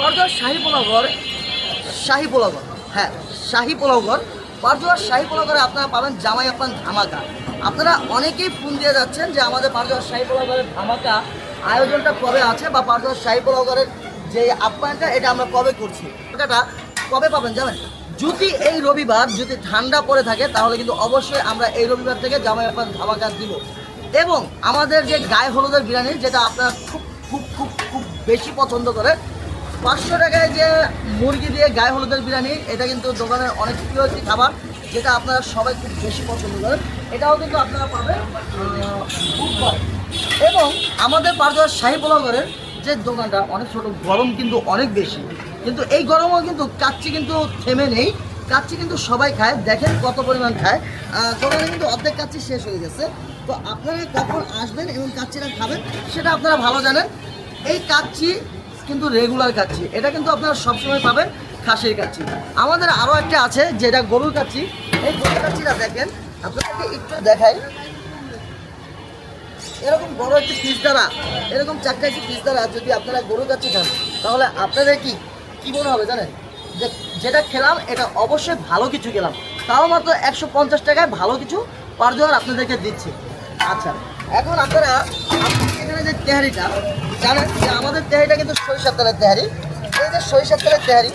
পারদুয়ার শাহী পোলাওঘর শাহী পোলাওঘর হ্যাঁ শাহী পোলাওঘর পারদুয়ার শাহী পোলাওঘরে আপনারা পাবেন জামাই আপ্পান ধামাকা। আপনারা অনেকেই ফোন দিয়ে যাচ্ছেন যে আমাদের পারদুয়ার শাহী পোলাওঘরের ধামাকা আয়োজনটা কবে আছে বা পারদুয়ার শাহী পোলাওঘরের যে আপ্যায়নটা এটা আমরা কবে করছি? টাকাটা কবে পাবেন জানেন? যদি এই রবিবার যদি ঠান্ডা পড়ে থাকে, তাহলে কিন্তু অবশ্যই আমরা এই রবিবার থেকে জামাই আপ্পান ধামাকা দিব। এবং আমাদের যে গায়ে হলুদের বিরিয়ানি, যেটা আপনারা খুব খুব খুব খুব বেশি পছন্দ করে পাঁচশো টাকায় যে মুরগি দিয়ে গায়ে হলুদের বিরিয়ানি, এটা কিন্তু দোকানের অনেক প্রিয় একটি খাবার, যেটা আপনারা সবাই খুব বেশি পছন্দ করেন। এটাও কিন্তু আপনারা পাবেন এবং আমাদের পারদোয়ার শাহী পোলাগরের যে দোকানটা, অনেক ছোট, গরম কিন্তু অনেক বেশি। কিন্তু এই গরমও কিন্তু কাচ্চি কিন্তু থেমে নেই। কাচ্চি কিন্তু সবাই খায়, দেখেন কত পরিমাণ খায়। দোকানে কিন্তু অর্ধেক কাচ্চি শেষ হয়ে গেছে। তো আপনারা কখন আসবেন এবং কাচ্চিটা খাবেন, সেটা আপনারা ভালো জানেন। এই কাচ্চি কিন্তু রেগুলার কাচ্চি। এটা কিন্তু আপনারা সবসময় পাবেন খাসির কাচ্ছি আমাদের আরও একটা আছে, যেটা গরুর কাচ্ছি এই গরুর কাচ্চিটা দেখেন, আপনাদেরকে একটু দেখাই। এরকম বড় একটি পিস দ্বারা, এরকম চারটা একটি পিস দ্বারা যদি আপনারা গরু কাচ্চি খান, তাহলে আপনাদের কি কি মনে হবে জানেন? যে যেটা খেলাম, এটা অবশ্যই ভালো কিছু খেলাম। তাও মাত্র একশো পঞ্চাশ টাকায় ভালো কিছু পার আপনাদেরকে দিচ্ছি। আচ্ছা এখন আপনারা আপনি এখানে যে তেহারিটা, জানেন যে আমাদের তেহারিটা কিন্তু সরিষার তেলের তেহারি। এই যে সরিষার তেলের তেহারি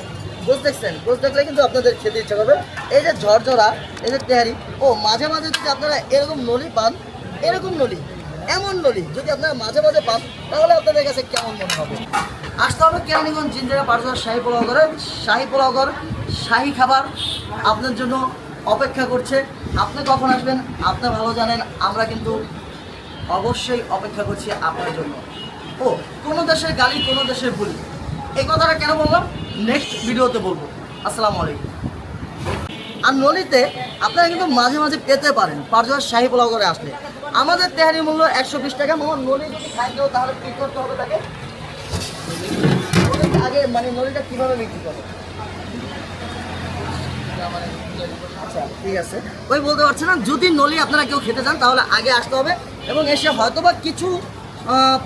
গোস দেখছেন? গোস দেখলে কিন্তু আপনাদের খেতে ইচ্ছা করবে। এই যে ঝরঝরা, এই যে তেহারি, ও, মাঝে মাঝে যদি আপনারা এরকম নলি পান, এরকম নলি, এমন নলি যদি আপনারা মাঝে মাঝে পান, তাহলে আপনাদের কাছে কেমন মনে হবে? আসতে হবে কেরানীগঞ্জ জিঞ্জারা পারজোর শাহী পোলাও ঘরে শাহী পোলাও শাহী খাবার আপনার জন্য অপেক্ষা করছে। আপনি কখন আসবেন? আপনি ভালো জানেন, আমরা কিন্তু অবশ্যই অপেক্ষা করছি আপনার জন্য। ও, কোনো দেশের গালি, কোনো দেশের ভুল। এই কথাটা কেন বললাম? নেক্সট ভিডিওতে বলব। আসসালামু আলাইকুম। আর নলিতে আপনারা কিন্তু মাঝে মাঝে পেতে পারেন। পারজোয়ার শাহী পোলাও করে আসলে। আমাদের তেহারি মূল্য একশো বিশ টাকা। মামা, নলি যদি খাই কেউ, তাহলে কী করতে হবে তাকে? আগে মানে নলিটা কীভাবে বিক্রি করে আচ্ছা ঠিক আছে। ওই বলতে পারছে না যদি নলি আপনারা কেউ খেতে চান তাহলে আগে আসতে হবে এবং এসে হয়তোবা কিছু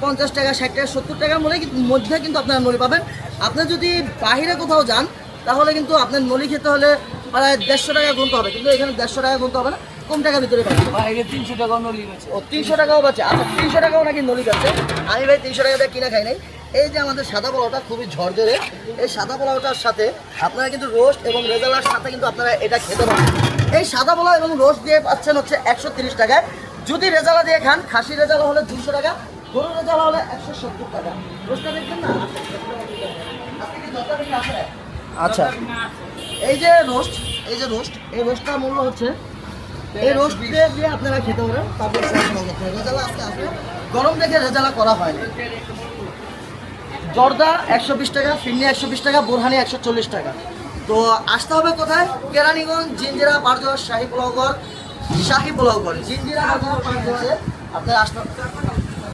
পঞ্চাশ টাকা ষাট টাকা সত্তর টাকার মধ্যে মধ্যে কিন্তু আপনারা নলি পাবেন। আপনি যদি বাইরে কোথাও যান তাহলে কিন্তু আপনার নলি খেতে হলে প্রায় দেড়শো টাকা গুনতে হবে কিন্তু এখানে দেড়শো টাকা গুনতে হবে না কম টাকার ভিতরে পাবেন বাইরে তিনশো টাকা নলি আছে ও তিনশো টাকাও বাঁচে। আচ্ছা তিনশো টাকাও নাকি নলি যাচ্ছে আমি ভাই তিনশো টাকা দিয়ে কিনে খাই নাই। এই যে আমাদের সাদা পোলাওটা খুবই ঝরঝরে এই সাদা পোলাওটার সাথে আপনারা কিন্তু রোস্ট এবং রেজালার সাথে কিন্তু আপনারা এটা খেতে পারেন। এই সাদা পোলাও এবং রোস্ট দিয়ে পাচ্ছেন হচ্ছে একশো তিরিশ টাকায়। যদি রেজালা দিয়ে খান খাসি রেজালা হলে দুশো টাকা গরু রেজালা হলে একশো সত্তর টাকা। রোস্টটা দেখবেন না? আচ্ছা। এই যে রোস্ট এই যে রোস্ট এই রোস্টটার মূল্য হচ্ছে এই রোস্ট দিয়ে দিয়ে আপনারা খেতে পারেন তারপর রেজালা আসবে। গরম দেখে রেজালা করা হয় জর্দা একশো বিশ টাকা, ফিন্নি একশো বিশ টাকা, বোরহানি একশো চল্লিশ টাকা। তো আসতে হবে কোথায়? কেরানীগঞ্জ জিঞ্জিরা পারজোয়ার শাহী পোলাওগড় শাহী পোলাওগড় জিঞ্জিরা আপনারা আসতে